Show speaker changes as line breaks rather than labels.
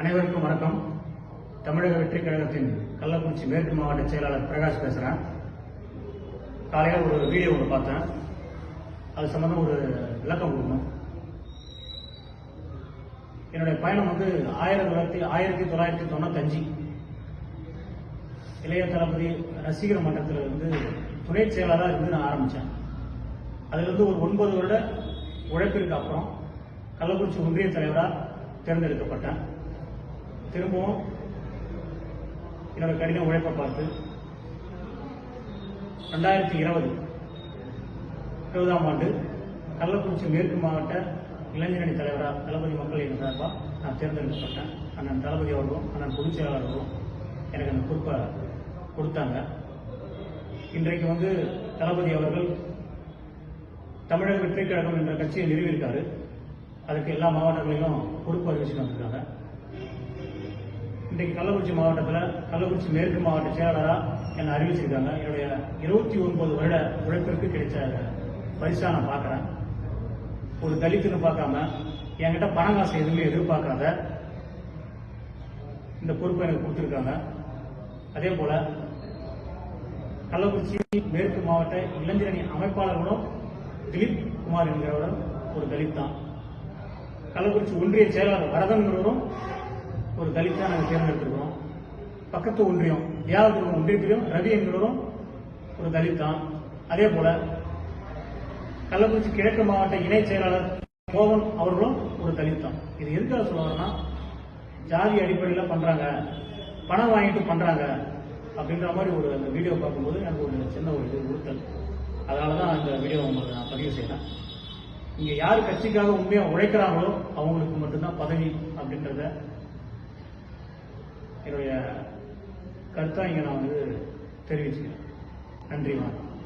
அனைவருக்கும் வணக்கம். தமிழக வெற்றி கழகத்தின் கள்ளக்குறிச்சி மேற்கு மாவட்ட செயலாளர் பிரகாஷ் பேசுகிறேன் காலையில் ஒரு வீடியோ ஒன்று பார்த்தேன். அது சம்மந்தம் ஒரு விளக்கம் கொடுக்கணும். என்னுடைய பயணம் வந்து ஆயிரத்தி தொள்ளாயிரத்தி ஆயிரத்தி தொள்ளாயிரத்தி தொண்ணூத்தஞ்சு. இளைய தளபதி ரசிகர் மன்றத்தில் இருந்து துணை செயலாளராக இருந்து நான் ஆரம்பித்தேன் அதிலிருந்து ஒரு ஒன்பது வருட உழைப்பிற்கு அப்புறம் கள்ளக்குறிச்சி ஒன்றிய தலைவராக தேர்ந்தெடுக்கப்பட்டேன். திரும்பவும் என்னோட கடின உழைப்பை பார்த்து ரெண்டாயிரத்தி இருபது இருபதாம் ஆண்டு கள்ளக்குறிச்சி மேற்கு மாவட்ட இளைஞரணி தலைவராக தளபதி மக்கள் இயக்க சார்பாக நான் தேர்ந்தெடுக்கப்பட்டேன் அண்ணன் தளபதி அவர்களும் அண்ணன் பொதுச் செயலாளர்களும் எனக்கு அந்த பொறுப்பை கொடுத்தாங்க. இன்றைக்கு வந்து தளபதி அவர்கள் தமிழக வெற்றி கழகம் என்ற கட்சியை நிறுவியிருக்காரு. அதுக்கு எல்லா மாவட்டங்களிலும் பொறுப்பு அறிவிச்சுட்டு வந்திருக்காங்க. இன்றைக்கு கள்ளக்குறிச்சி மாவட்டத்தில் கள்ளக்குறிச்சி மேற்கு மாவட்ட செயலாளராக என்னை அறிவிச்சிருக்காங்க. என்னுடைய இருபத்தி ஒன்பது வருட உழைப்பிற்கு கிடைச்ச பரிசாக நான் பார்க்குறேன். ஒரு தலித்துன்னு பார்க்காம என்கிட்ட பணம் காசு எதுவுமே எதிர்பார்க்காத இந்த பொறுப்பை எனக்கு கொடுத்துருக்காங்க. அதே போல கள்ளக்குறிச்சி மேற்கு மாவட்ட இளைஞரணி அமைப்பாளர்களும் திலீப் குமார் என்கிறவரும் ஒரு தலித் தான். கள்ளக்குறிச்சி ஒன்றிய செயலாளர் வரதன்கிறவரும் ஒரு தலித்தா நாங்கள் தேர்ந்தெடுத்திருக்கிறோம். பக்கத்து ஒன்றியம் ஏழாவது ஒன்றியத்திலும் ரவி என்கிறவரும் ஒரு தலித் தான். அதே போல கள்ளக்குறிச்சி கிழக்கு மாவட்ட இணை செயலாளர் மோகன் அவர்களும் ஒரு தலித் தான். இது எதுக்காக சொல்லுவாங்கன்னா ஜாதி அடிப்படையில் பண்றாங்க. பணம் வாங்கிட்டு பண்றாங்க. அப்படின்ற மாதிரி ஒரு அந்த வீடியோ பார்க்கும்போது எனக்கு ஒரு சின்ன ஒரு இது உறுத்தல். அதனால தான் அந்த வீடியோ உங்களுக்கு நான் பதிவு செய்யறேன் இங்கே யார் கட்சிக்காக உண்மையாக உழைக்கிறாங்களோ அவங்களுக்கு மட்டும்தான் பதவி அப்படின்றத என்னுடைய கருத்தா இங்கே நான் வந்து தெரிவிச்சுக்கிறேன். நன்றி வணக்கம்.